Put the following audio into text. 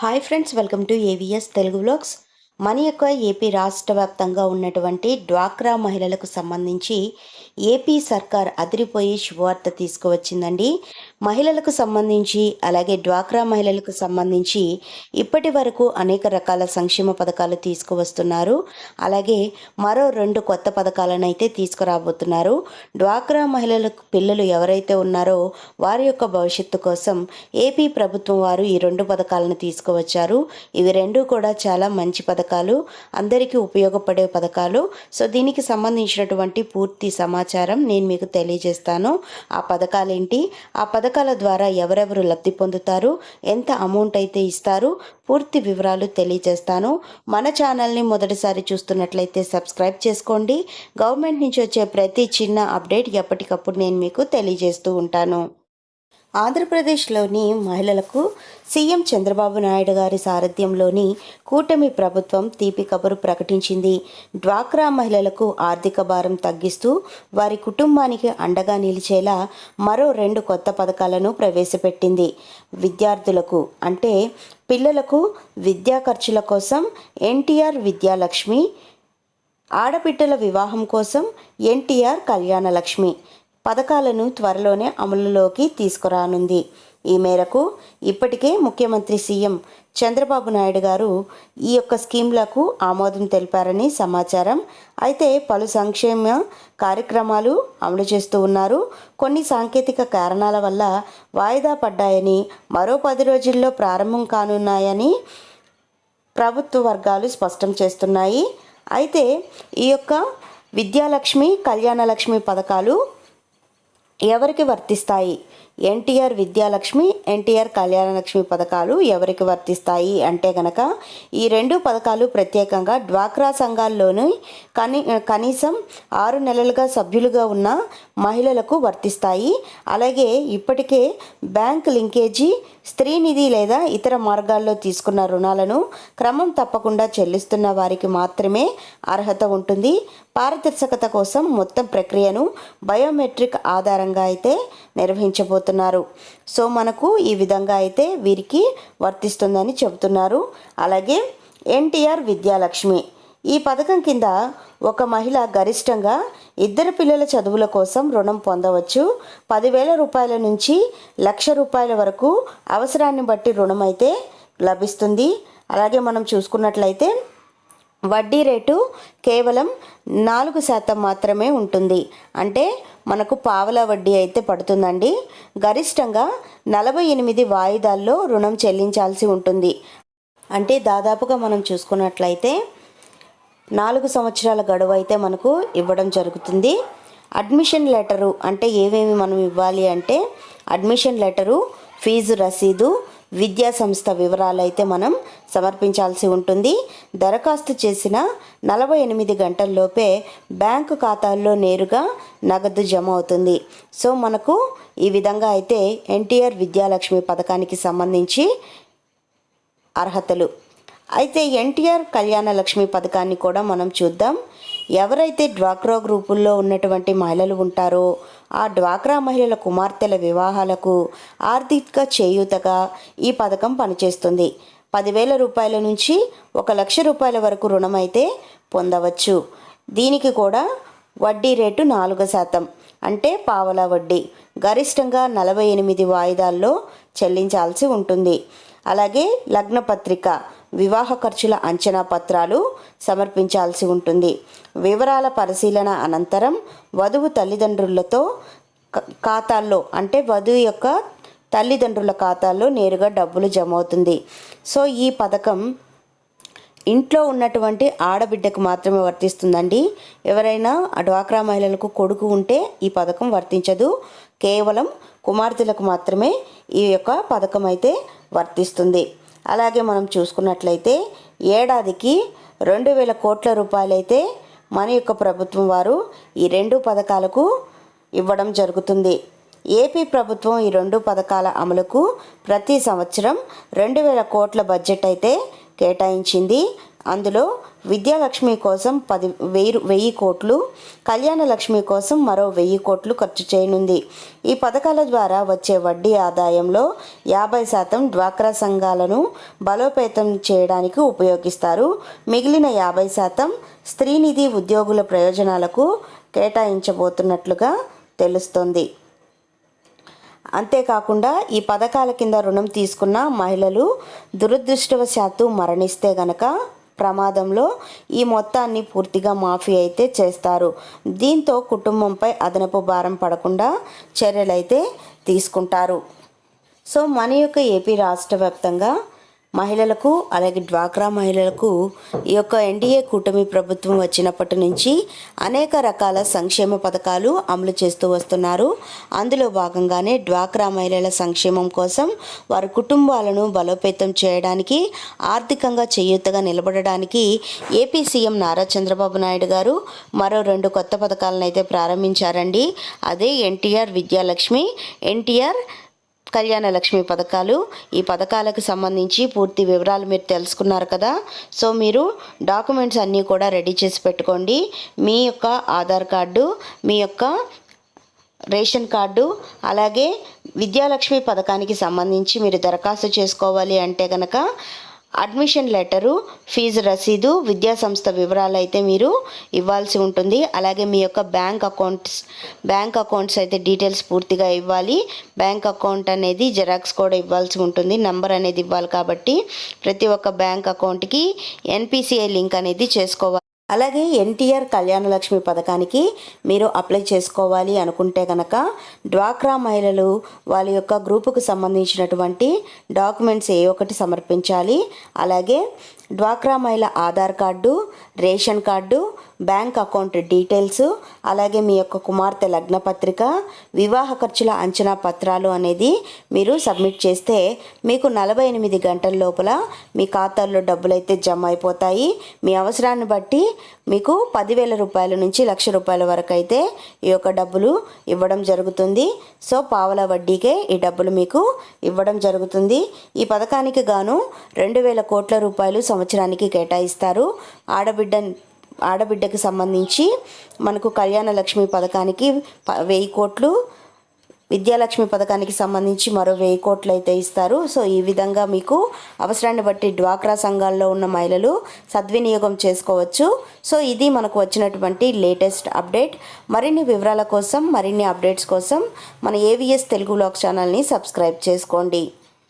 hi friends welcome to AVS Telugu vlogs మన యొక్క AP రాష్ట్ర వ్యాప్తంగా ఉన్నటువంటి డ్వాక్రా మహిళలకు సంబంధించి ఏపీ సర్కార్ అదిరిపోయి శుభవార్త తీసుకువచ్చిందండి. మహిళలకు సంబంధించి అలాగే డ్వాక్రా మహిళలకు సంబంధించి ఇప్పటి వరకు అనేక రకాల సంక్షేమ పథకాలు తీసుకువస్తున్నారు. అలాగే మరో రెండు కొత్త పథకాలను అయితే తీసుకురాబోతున్నారు. డ్వాక్రా మహిళలకు పిల్లలు ఎవరైతే ఉన్నారో వారి యొక్క భవిష్యత్తు కోసం ఏపీ ప్రభుత్వం వారు ఈ రెండు పథకాలను తీసుకువచ్చారు. ఇవి రెండు కూడా చాలా మంచి పథకాలు పథకాలు అందరికీ ఉపయోగపడే పథకాలు. సో దీనికి సంబంధించినటువంటి పూర్తి సమాచారం నేను మీకు తెలియజేస్తాను. ఆ పథకాలు ఏంటి ఆ పథకాల ద్వారా ఎవరెవరు లబ్ధి పొందుతారు? ఎంత అమౌంట్ అయితే ఇస్తారు? పూర్తి వివరాలు తెలియజేస్తాను. మన ఛానల్ని మొదటిసారి చూస్తున్నట్లయితే సబ్స్క్రైబ్ చేసుకోండి. గవర్నమెంట్ నుంచి వచ్చే ప్రతి చిన్న అప్డేట్ ఎప్పటికప్పుడు నేను మీకు తెలియజేస్తూ ఉంటాను. ఆంధ్రప్రదేశ్లోని మహిళలకు సీఎం చంద్రబాబు నాయుడు గారి సారథ్యంలోని కూటమి ప్రభుత్వం తీపి కబురు ప్రకటించింది. డ్వాక్రా మహిళలకు ఆర్థిక భారం తగ్గిస్తూ వారి కుటుంబానికి అండగా నిలిచేలా మరో రెండు కొత్త పథకాలను ప్రవేశపెట్టింది. విద్యార్థులకు అంటే పిల్లలకు విద్యా ఖర్చుల కోసం ఎన్టీఆర్ విద్యాలక్ష్మి ఆడబిడ్డల వివాహం కోసం ఎన్టీఆర్ కళ్యాణలక్ష్మి పథకాలను త్వరలోనే అమలులోకి తీసుకురానుంది. ఈ మేరకు ఇప్పటికే ముఖ్యమంత్రి సీఎం చంద్రబాబు నాయుడు గారు ఈ యొక్క స్కీమ్లకు ఆమోదం తెలిపారని సమాచారం. అయితే పలు సంక్షేమ కార్యక్రమాలు అమలు చేస్తూ ఉన్నారు. కొన్ని సాంకేతిక కారణాల వల్ల వాయిదా పడ్డాయని మరో పది రోజుల్లో ప్రారంభం కానున్నాయని ప్రభుత్వ వర్గాలు స్పష్టం చేస్తున్నాయి. అయితే ఈ యొక్క విద్యాలక్ష్మి కళ్యాణలక్ష్మి పథకాలు ఎవరికి వర్తిస్తాయి? ఎన్టీఆర్ విద్యాలక్ష్మి ఎన్టీఆర్ కళ్యాణలక్ష్మి పథకాలు ఎవరికి వర్తిస్తాయి? అంటే గనక ఈ రెండు పథకాలు ప్రత్యేకంగా డ్వాక్రా సంఘాల్లోని కనీ కనీసం ఆరు నెలలుగా సభ్యులుగా ఉన్న మహిళలకు వర్తిస్తాయి. అలాగే ఇప్పటికే బ్యాంక్ లింకేజీ స్త్రీ నిధి లేదా ఇతర మార్గాల్లో తీసుకున్న రుణాలను క్రమం తప్పకుండా చెల్లిస్తున్న వారికి మాత్రమే అర్హత ఉంటుంది. పారదర్శకత కోసం మొత్తం ప్రక్రియను బయోమెట్రిక్ ఆధారంగా అయితే నిర్వహించబోతున్నారు. సో మనకు ఈ విధంగా అయితే వీరికి వర్తిస్తుందని చెబుతున్నారు. అలాగే ఎన్టీఆర్ విద్యాలక్ష్మి. ఈ పథకం కింద ఒక మహిళ గరిష్టంగా ఇద్దరు పిల్లల చదువుల కోసం రుణం పొందవచ్చు. పదివేల రూపాయల నుంచి లక్ష రూపాయల వరకు అవసరాన్ని బట్టి రుణం అయితే లభిస్తుంది. అలాగే మనం చూసుకున్నట్లయితే వడ్డీ రేటు కేవలం నాలుగు శాతం మాత్రమే ఉంటుంది. అంటే మనకు పావల వడ్డీ అయితే పడుతుందండి. గరిష్టంగా నలభై ఎనిమిది వాయిదాల్లో రుణం చెల్లించాల్సి ఉంటుంది. అంటే దాదాపుగా మనం చూసుకున్నట్లయితే నాలుగు సంవత్సరాల గడువు అయితే మనకు ఇవ్వడం జరుగుతుంది. అడ్మిషన్ లెటరు అంటే ఏమేమి మనం ఇవ్వాలి అంటే అడ్మిషన్ లెటరు ఫీజు రసీదు విద్యా సంస్థ వివరాలు అయితే మనం సమర్పించాల్సి ఉంటుంది. దరఖాస్తు చేసిన నలభై ఎనిమిది గంటల్లోపే బ్యాంకు ఖాతాల్లో నేరుగా నగదు జమ అవుతుంది. సో మనకు ఈ విధంగా అయితే ఎన్టీఆర్ విద్యాలక్ష్మి పథకానికి సంబంధించి అర్హతలు. అయితే ఎన్టీఆర్ కళ్యాణ లక్ష్మి పథకాన్ని కూడా మనం చూద్దాం. ఎవరైతే డ్వాక్రా గ్రూపుల్లో ఉన్నటువంటి మహిళలు ఉంటారో ఆ డ్వాక్రా మహిళల కుమార్తెల వివాహాలకు ఆర్థిక చేయూతగా ఈ పథకం పనిచేస్తుంది. పదివేల రూపాయల నుంచి ఒక లక్ష రూపాయల వరకు రుణం అయితే పొందవచ్చు. దీనికి కూడా వడ్డీ రేటు నాలుగు శాతం. అంటే పావలా వడ్డీ. గరిష్టంగా నలభై ఎనిమిది వాయిదాల్లో చెల్లించాల్సి ఉంటుంది. అలాగే లగ్నపత్రిక. వివాహ ఖర్చుల అంచనా పత్రాలు సమర్పించాల్సి ఉంటుంది. వివరాల పరిశీలన అనంతరం వధువు తల్లిదండ్రులతో ఖాతాల్లో అంటే వధువు యొక్క తల్లిదండ్రుల ఖాతాల్లో నేరుగా డబ్బులు జమ అవుతుంది సో ఈ పథకం ఇంట్లో ఉన్నటువంటి ఆడబిడ్డకు మాత్రమే వర్తిస్తుందండి. ఎవరైనా డ్వాక్రా మహిళలకు కొడుకు ఉంటే ఈ పథకం వర్తించదు. కేవలం కుమార్తెలకు మాత్రమే ఈ యొక్క పథకం అయితే వర్తిస్తుంది. అలాగే మనం చూసుకున్నట్లయితే ఏడాదికి రెండు వేల కోట్ల రూపాయలైతే మన యొక్క ప్రభుత్వం వారు ఈ రెండు పథకాలకు ఇవ్వడం జరుగుతుంది. ఏపీ ప్రభుత్వం ఈ రెండు పథకాల అమలుకు ప్రతి సంవత్సరం రెండు వేల కోట్ల బడ్జెట్ అయితే కేటాయించింది. అందులో విద్యాలక్ష్మి కోసం పది వెయ్యి వెయ్యి కోట్లు కళ్యాణ లక్ష్మి కోసం మరో వెయ్యి కోట్లు ఖర్చు చేయనుంది. ఈ పథకాల ద్వారా వచ్చే వడ్డీ ఆదాయంలో యాభై శాతం డ్వాక్రా సంఘాలను బలోపేతం చేయడానికి ఉపయోగిస్తారు. మిగిలిన యాభై శాతం స్త్రీనిధి ఉద్యోగుల ప్రయోజనాలకు కేటాయించబోతున్నట్లుగా తెలుస్తోంది. అంతేకాకుండా ఈ పథకాల కింద రుణం తీసుకున్న మహిళలు దురదృష్టవశాత్తు మరణిస్తే గనక ప్రమాదంలో ఈ మొత్తాన్ని పూర్తిగా మాఫీ అయితే చేస్తారు. దీంతో కుటుంబంపై అదనపు భారం పడకుండా చర్యలైతే తీసుకుంటారు. సో మన యొక్క ఏపీ రాష్ట్ర వ్యాప్తంగా మహిళలకు అలాగే డ్వాక్రా మహిళలకు ఈ యొక్క ఎన్డీఏ కూటమి ప్రభుత్వం వచ్చినప్పటి నుంచి అనేక రకాల సంక్షేమ పథకాలు అమలు చేస్తూ వస్తున్నారు. అందులో భాగంగానే డ్వాక్రా మహిళల సంక్షేమం కోసం వారి కుటుంబాలను బలోపేతం చేయడానికి ఆర్థికంగా చేయూతగా నిలబడడానికి ఏపీ సీఎం నారా చంద్రబాబు నాయుడు గారు మరో రెండు కొత్త పథకాలను అయితే ప్రారంభించారండి. అదే ఎన్టీఆర్ విద్యాలక్ష్మి ఎన్టీఆర్ కళ్యాణ లక్ష్మి పథకాలు ఈ పథకాలకు సంబంధించి పూర్తి వివరాలు మీరు తెలుసుకున్నారు కదా. సో మీరు డాక్యుమెంట్స్ అన్నీ కూడా రెడీ చేసి పెట్టుకోండి. మీ యొక్క ఆధార్ కార్డు మీ యొక్క రేషన్ కార్డు అలాగే విద్యాలక్ష్మి పథకానికి సంబంధించి మీరు దరఖాస్తు చేసుకోవాలి అంటే కనుక అడ్మిషన్ లెటరు ఫీజు రసీదు విద్యా సంస్థ వివరాలు అయితే మీరు ఇవ్వాల్సి ఉంటుంది. అలాగే మీ యొక్క బ్యాంక్ అకౌంట్స్ బ్యాంక్ అకౌంట్స్ అయితే డీటెయిల్స్ పూర్తిగా ఇవ్వాలి. బ్యాంక్ అకౌంట్ అనేది జెరాక్స్ కూడా ఇవ్వాల్సి ఉంటుంది. నంబర్ అనేది ఇవ్వాలి కాబట్టి ప్రతి ఒక్క బ్యాంక్ అకౌంట్కి ఎన్పిసిఐ లింక్ అనేది చేసుకోవాలి. అలాగే ఎన్టీఆర్ కళ్యాణ లక్ష్మి పథకానికి మీరు అప్లై చేసుకోవాలి అనుకుంటే కనుక డ్వాక్రా మహిళలు వాళ్ళ యొక్క గ్రూపుకు సంబంధించినటువంటి డాక్యుమెంట్స్ ఏ ఒకటి సమర్పించాలి. అలాగే డ్వాక్రా మహిళ Aadhaar card ration card bank account details అలాగే మీ యొక్క కుమార్తె లగ్నపత్రిక వివాహ ఖర్చుల అంచనా పత్రాలు అనేది మీరు సబ్మిట్ చేస్తే మీకు నలభై ఎనిమిది గంటల లోపల మీ ఖాతాల్లో డబ్బులు అయితే జమ అయిపోతాయి. మీ అవసరాన్ని బట్టి మీకు పదివేల రూపాయల నుంచి లక్ష రూపాయల వరకు అయితే ఈ యొక్క డబ్బులు ఇవ్వడం జరుగుతుంది. సో పావల వడ్డీకే ఈ డబ్బులు మీకు ఇవ్వడం జరుగుతుంది. ఈ పథకానికి గాను రెండు వేల కోట్ల రూపాయలు సంవత్సరానికి కేటాయిస్తారు. ఆడబిడ్డ ఆడబిడ్డకి సంబంధించి మనకు కళ్యాణ లక్ష్మి పథకానికి ప- వెయ్యి కోట్లు విద్యాలక్ష్మి పథకానికి సంబంధించి మరో వెయ్యి కోట్లు అయితే ఇస్తారు. సో ఈ విధంగా మీకు అవసరాన్ని బట్టి డ్వాక్రా సంఘాల్లో ఉన్న మహిళలు సద్వినియోగం చేసుకోవచ్చు. సో ఇది మనకు వచ్చినటువంటి లేటెస్ట్ అప్డేట్. మరిన్ని వివరాల కోసం మరిన్ని అప్డేట్స్ కోసం మన ఏవిఎస్ తెలుగు బ్లాగ్ ఛానల్ని సబ్స్క్రైబ్ చేసుకోండి.